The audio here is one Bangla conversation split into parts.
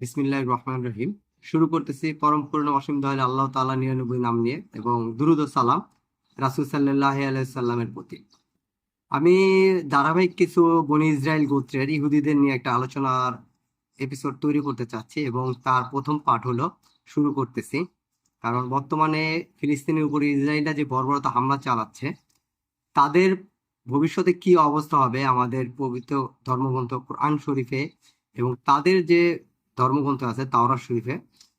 বিসমিল্লাহ রহমান রহিম। শুরু করতেছি পরম পূর্ণ অসীম দয়াল আল্লাহ তালা নিরানব্বই নাম নিয়ে এবং দুরুদ সালাম রাসুল সাল্লাহ আলাইসাল্লামের প্রতি। আমি ধারাবাহিক কিছু বনি ইসরায়েল গোত্রের ইহুদিদের নিয়ে একটা আলোচনার এপিসোড তৈরি করতে চাচ্ছি এবং তার প্রথম পাঠ হলো শুরু করতেছি। কারণ বর্তমানে ফিলিস্তিনের উপরে ইসরায়েলরা যে বর্বরতা হামলা চালাচ্ছে, তাদের ভবিষ্যতে কি অবস্থা হবে আমাদের পবিত্র ধর্মগ্রন্থ কোরআন শরীফে এবং তাদের যে ধর্মগ্রন্থ আছে তাওরা শরীফে,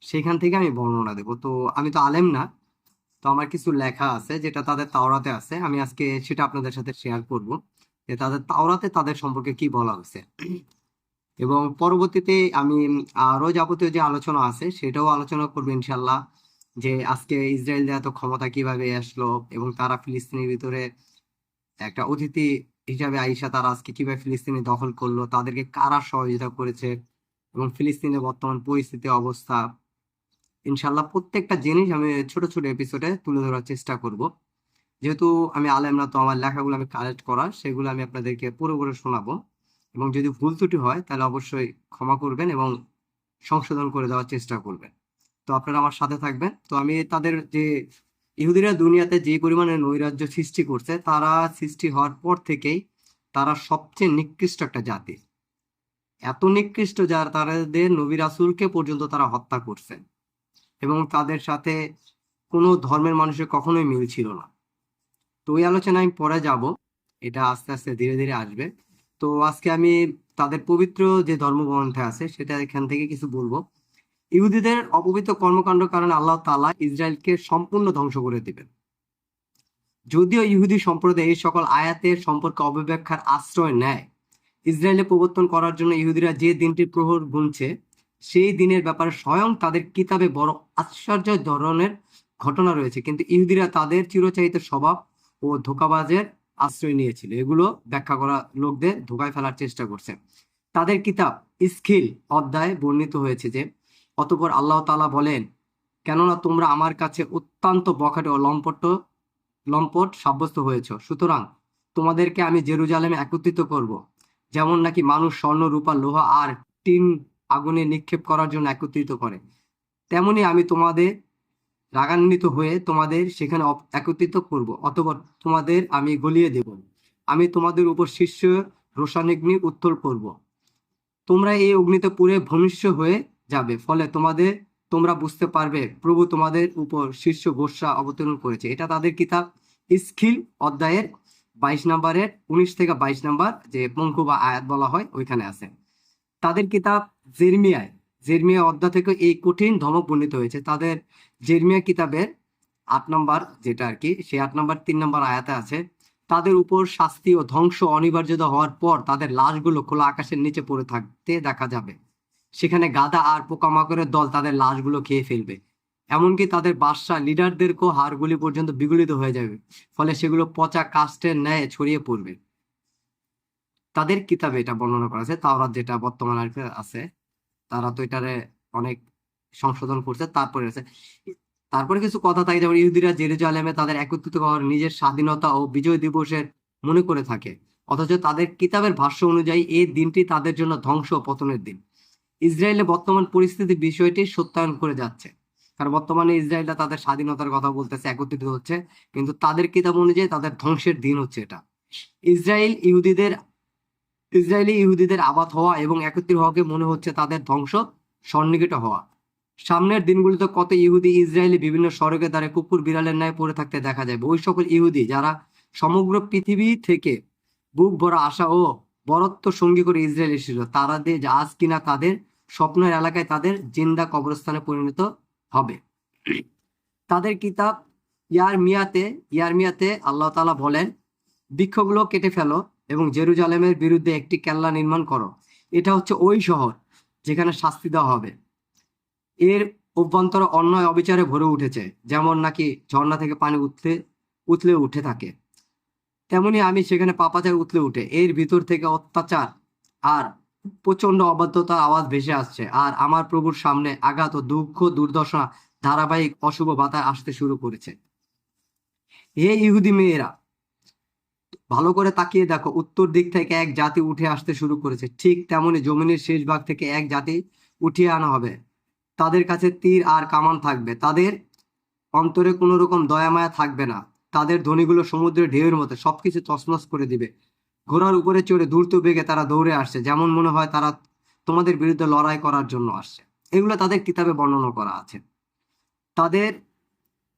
সেখান থেকে আমি বর্ণনা দেব। তো আমি তো আলেম না, তো আমার কিছু লেখা আছে যেটা তাদের তাওরাতে আছে, আমি আজকে সেটা আপনাদের সাথে শেয়ার করব যে তাদের তাওরাতে তাদের সম্পর্কে কি বলা হয়েছে। এবং পরবর্তীতে আমি আরও যাবতীয় যে আলোচনা আছে, সেটাও আলোচনা করব ইনশাল্লাহ যে আজকে ইসরায়েলদের এত ক্ষমতা কীভাবে আসলো এবং তারা ফিলিস্তিনের ভিতরে একটা অতিথি হিসাবে আইসা তারা আজকে কীভাবে ফিলিস্তিনে দখল করল, তাদেরকে কারা সহযোগিতা করেছে এবং ফিলিস্তিনের বর্তমান পরিস্থিতি, অবস্থা ইনশাল্লাহ প্রত্যেকটা জিনিস আমি ছোট ছোট এপিসোডে তুলে ধরার চেষ্টা করব। যেহেতু আমি আলেম না তো আমার লেখাগুলো আমি কালেক্ট করা, সেগুলো আমি আপনাদেরকে পুরো পুরো শোনাবো। এবং যদি ভুল ত্রুটি হয়, তাহলে অবশ্যই ক্ষমা করবেন এবং সংশোধন করে দেওয়ার চেষ্টা করবেন। তো আপনারা আমার সাথে থাকবেন। তো আমি তাদের যে ইহুদিরা দুনিয়াতে যে পরিমাণে নৈরাজ্য সৃষ্টি করছে, তারা সৃষ্টি হওয়ার পর থেকেই তারা সবচেয়ে নিকৃষ্ট একটা জাতি। এত নিকৃষ্ট যার, তাদের নবী রাসূলকে পর্যন্ত তারা হত্যা করছে। এবং তাদের সাথে কোনো ধর্মের মানুষের কখনোই মিল ছিল না। তো ওই আলোচনা আমি পরে যাব। এটা আস্তে আস্তে ধীরে ধীরে আসবে। তো আজকে আমি তাদের পবিত্র যে ধর্মগ্রন্থে আছে, সেটা এখান থেকে কিছু বলব। ইহুদিদের অপবিত্র কর্মকাণ্ড কারণে আল্লাহ তালা ইসরায়েলকে সম্পূর্ণ ধ্বংস করে দিবেন। যদিও ইহুদি সম্প্রদায় এই সকল আয়াতের সম্পর্কে অপব্যাখ্যার আশ্রয় নেয় ইসরায়েলে প্রবর্তন করার জন্য ইহুদিরা যে দিনটি প্রহর গুনছে, সেই দিনের ব্যাপারে স্বয়ং তাদের কিতাবে বড় আশ্চর্য ধরনের ঘটনা রয়েছে। কিন্তু ইহুদিরা তাদের চিরচাহিত স্বভাব ও ধোকাবাজের আশ্রয় নিয়েছিল। এগুলো ব্যাখ্যা করা লোকদের ধোকায় ফেলার চেষ্টা করছে। তাদের কিতাব স্কিল অধ্যায় বর্ণিত হয়েছে যে, অতপর আল্লাহ তাআলা বলেন, কেননা তোমরা আমার কাছে অত্যন্ত বখাটে ও লম্পট লম্পট সাব্যস্ত হয়েছ। সুতরাং তোমাদেরকে আমি জেরুজালেমে একত্রিত করব। যেমন নাকি মানুষ স্বর্ণ রূপা লোহা আর টিন আগুনে নিক্ষেপ করার জন্য একত্রিত করে। তেমনি আমি তোমাদের রাগান্বিত হয়ে তোমাদের সেখানে একত্রিত করব, অতঃপর তোমাদের আমি গলিয়ে দেব। আমি তোমাদের উপর শীর্ষ রোষানিগ্নি উত্তোল করব। তোমরা এই অগ্নিতে পুরে ভূমিষ্ঠ হয়ে যাবে, ফলে তোমাদের, তোমরা বুঝতে পারবে, প্রভু তোমাদের উপর শীর্ষ গোসা অবতরণ করেছে। এটা তাদের কিতাব স্কিল অধ্যায়ের বাইশ নম্বরের উনিশ থেকে বাইশ নাম্বার যে পঙ্কু বা আয়াত বলা হয়, ওইখানে আছে। তাদের কিতাব জেরমিয়ায়, জেরমিয়া অধ্যায় থেকে এই কঠিন ধমক বর্ণিত হয়েছে। তাদের জেরমিয়া কিতাবের আট নম্বর যেটা আর কি, সেই আট নম্বর তিন নম্বর আয়াতে আছে, তাদের উপর শাস্তি ও ধ্বংস অনিবার্যতা হওয়ার পর তাদের লাশগুলো খোলা আকাশের নিচে পড়ে থাকতে দেখা যাবে। সেখানে গাদা আর পোকামাকড়ের দল তাদের লাশগুলো খেয়ে ফেলবে। এমনকি তাদের বাদশা লিডারদেরকেও হাড়গুলি পর্যন্ত বিগলিত হয়ে যাবে, ফলে সেগুলো পচা কাস্টের ন্যায় ছড়িয়ে পড়বে। তাদের কিতাবে এটা বর্ণনা করা আছে, তাওরাত যেটা বর্তমান আর আছে, তারা তো এটারে অনেক সংশোধন করছে, তারপরে আছে। তারপরে কিছু কথা থাকে, যেমন ইহুদিরা জেরুজালেমে তাদের একত্রিত হওয়ার নিজের স্বাধীনতা ও বিজয় দিবসের মনে করে থাকে, অথচ তাদের কিতাবের ভাষ্য অনুযায়ী এই দিনটি তাদের জন্য ধ্বংস ও পতনের দিন। ইসরায়েলের বর্তমান পরিস্থিতি বিষয়টি সত্যায়ন করে যাচ্ছে। কারণ বর্তমানে ইসরায়েলটা তাদের স্বাধীনতার কথা বলতেছে, একত্রিত হচ্ছে, কিন্তু তাদের কিতাব অনুযায়ী তাদের ধ্বংসের দিন হচ্ছে এটা। ইসরায়েল ইহুদিদের, ইসরায়েলি ইহুদিদের আবাদ হওয়া এবং একত্রিত হওয়াকে মনে হচ্ছে তাদের ধ্বংস সন্নিকট হওয়া। সামনের দিনগুলিতে কত ইহুদি ইসরায়েলি বিভিন্ন সড়কে দ্বারা কুকুর বিড়ালের ন্যায় পড়ে থাকতে দেখা যাবে ওই সকল ইহুদি যারা সমগ্র পৃথিবী থেকে বুক ভরা আশা ও বরত্ব সঙ্গী করে ইসরায়েল এসেছিল, তারা দিয়ে আজ কিনা তাদের স্বপ্নের এলাকায় তাদের জিন্দা কবরস্থানে পরিণত হবে। তাদের কিতাব ইয়ার মিয়াতে ইয়ার মিয়াতে আল্লাহ তাআলা বলেন, বৃক্ষগুলো কেটে ফেলো এবং জেরুজালেমের বিরুদ্ধে একটি কেল্লা নির্মাণ করো। এটা হচ্ছে ওই শহর যেখানে শাস্তি দেওয়া হবে। এর অভ্যন্তর অন্যায় অবিচারে ভরে উঠেছে, যেমন নাকি ঝর্ণা থেকে পানি উঠতে উতলে উঠে থাকে। তেমনি আমি সেখানে পাপাচার উতলে উঠে, এর ভিতর থেকে অত্যাচার আর প্রচণ্ড অবাধ্যতার আওয়াজ ভেসে আসছে। আর আমার প্রভুর সামনে আঘাত ও দুঃখ, দুর্দশা ধারাবাহিক অশুভ বাতায় আসতে শুরু করেছে। হে ইহুদি মেয়েরা, ভালো করে তাকিয়ে দেখো, উত্তর দিক থেকে এক জাতি উঠে আসতে শুরু করেছে। ঠিক তেমনি জমিনের শেষ ভাগ থেকে এক জাতি উঠিয়ে আনা হবে। তাদের কাছে তীর আর কামান থাকবে। তাদের অন্তরে কোনো রকম দয়া মায়া থাকবে না। তাদের ধ্বনিগুলো সমুদ্রের ঢেউয়ের মতো। সবকিছু তছনছ করে দিবে। ঘোড়ার উপরে চড়ে দ্রুত বেগে তারা দৌড়ে আসছে, যেমন মনে হয় তারা তোমাদের বিরুদ্ধে লড়াই করার জন্য আসছে। এগুলো তাদের কিতাবে বর্ণনা করা আছে। তাদের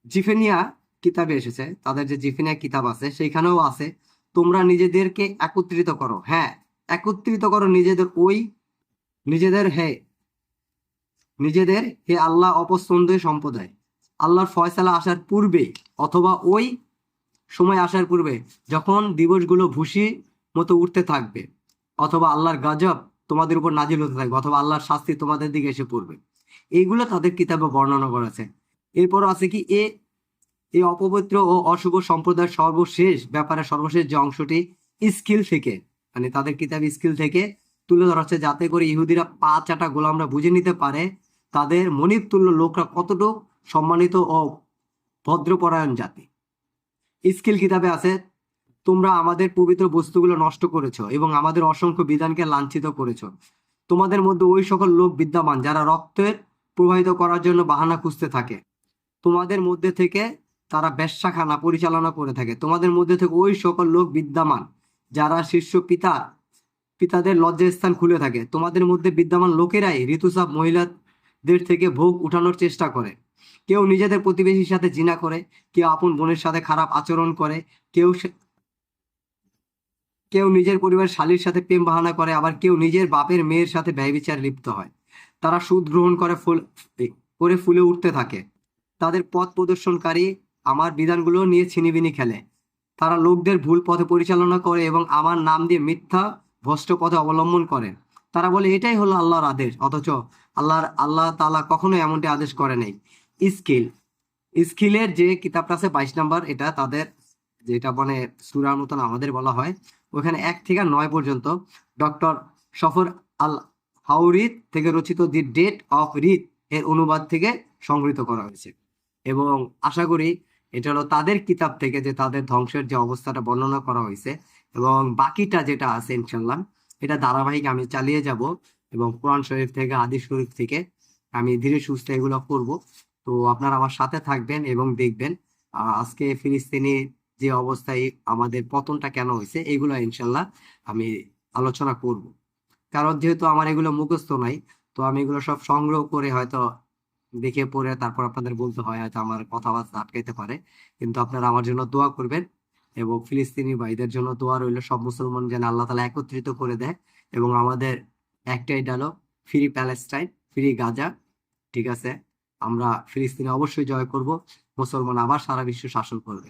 জিফেনিয়া কিতাবে এসেছে, তাদের যে জিফেনিয়া কিতাব আছে, সেইখানেও আছে, তোমরা নিজেদেরকে একত্রিত করো। হ্যাঁ একত্রিত করো নিজেদের ওই, নিজেদের হে নিজেদের হে আল্লাহ অপছন্দীয় সম্প্রদায়। আল্লাহর ফয়সালা আসার পূর্বে অথবা ওই সময় আসার পূর্বে যখন দিবসগুলো ভুসি মতো উঠতে থাকবে। অথবা আল্লাহর গজব তোমাদের উপর নাজিল হতে থাকবে, অথবা আল্লাহর শাস্তি তোমাদের দিকে এসে পড়বে। এইগুলো তাদের কিতাবে বর্ণনা করেছে এরপর আছে কি, এ এই অপবিত্র ও অশুভ সম্প্রদায়ের সর্বশেষ ব্যাপারে সর্বশেষ যে অংশটি স্কিল থেকে মানে তাদের কিতাব স্কিল থেকে তুলে ধরা হচ্ছে, যাতে করে ইহুদিরা পা চাটা গোলামরা বুঝে নিতে পারে, তাদের মনিব তুল্য লোকরা কতটুকু সম্মানিত ও ভদ্রপরায়ণ জাতি। স্কিল কিতাবে আছে তোমরা আমাদের পবিত্র বস্তুগুলো নষ্ট করেছ এবং আমাদের অসংখ্য বিধানকে লাঞ্ছিত করেছ। তোমাদের মধ্যে ওই সকল লোক বিদ্যমান যারা রক্তের প্রবাহিত করার জন্য বাহানা খুঁজতে থাকে। তোমাদের মধ্যে থেকে তারা ব্যবসাখানা পরিচালনা করে থাকে। তোমাদের মধ্যে থেকে ওই সকল লোক বিদ্যমান যারা শীর্ষ পিতা, পিতাদের লজ্জাস্থান খুলে থাকে। তোমাদের মধ্যে বিদ্যমান লোকেরাই ঋতুসাব মহিলাদের থেকে ভোগ উঠানোর চেষ্টা করে। কেউ নিজেদের প্রতিবেশীর সাথে জিনা করে, কেউ আপন বোনের সাথে খারাপ আচরণ করে, কেউ কেউ নিজের পরিবার শালীর সাথে প্রেম বাহানা করে, আবার কেউ নিজের বাপের মেয়ের সাথে ব্যয়বিচার লিপ্ত হয়। তারা সুদ গ্রহণ করে ফুল করে ফুলে উঠতে থাকে। তাদের পথ প্রদর্শনকারী আমার বিধানগুলো নিয়ে ছিনিবিনি খেলে। তারা লোকদের ভুল পথে পরিচালনা করে এবং আমার নাম দিয়ে মিথ্যা ভ্রষ্ট পথে অবলম্বন করে। তারা বলে, এটাই হলো আল্লাহর আদেশ। অথচ আল্লাহর, আল্লাহ তালা কখনো এমনটি আদেশ করে নেই। স্কিল, স্কিলের যে কিতাবটা আছে, বাইশ নাম্বার, এটা তাদের যেটা মানে সুরার মতন আমাদের বলা হয়, ওখানে এক থেকে নয় পর্যন্ত ডক্টর সফর আল হাউরিদ থেকে রচিত দি ডেট অফ রিদ এর অনুবাদ থেকে সংগৃহীত করা হয়েছে। এবং আশা করি এটা হলো তাদের কিতাব থেকে যে তাদের ধ্বংসের যে অবস্থাটা বর্ণনা করা হয়েছে এবং বাকিটা যেটা আছে ইনশাল্লাহ এটা ধারাবাহিক আমি চালিয়ে যাব এবং কোরআন শরীফ থেকে, হাদিস শরীফ থেকে আমি ধীরে সুস্থে এগুলো করব। তো আপনারা আমার সাথে থাকবেন এবং দেখবেন আজকে ফিলিস্তিনি যে অবস্থায় আমাদের পতনটা কেন হয়েছে, এগুলো ইনশাল্লাহ আমি আলোচনা করব। কারণ যেহেতু আমার এগুলো মুখস্থ নাই, তো আমি এগুলো সব সংগ্রহ করে হয়তো দেখে পড়ে তারপর আপনাদের বলতে হয়, হয়তো আমার কথাবার্তা আটকাইতে পারে। কিন্তু আপনারা আমার জন্য দোয়া করবেন এবং ফিলিস্তিনি ভাইদের জন্য দোয়া রইল, সব মুসলমান যেন আল্লাহ তালা একত্রিত করে দেয় এবং আমাদের একটাই dialogue, free Palestine, free Gaza. ঠিক আছে? আমরা ফিলিস্তিনে অবশ্যই জয় করব, মুসলমান আবার সারা বিশ্ব শাসন করবে।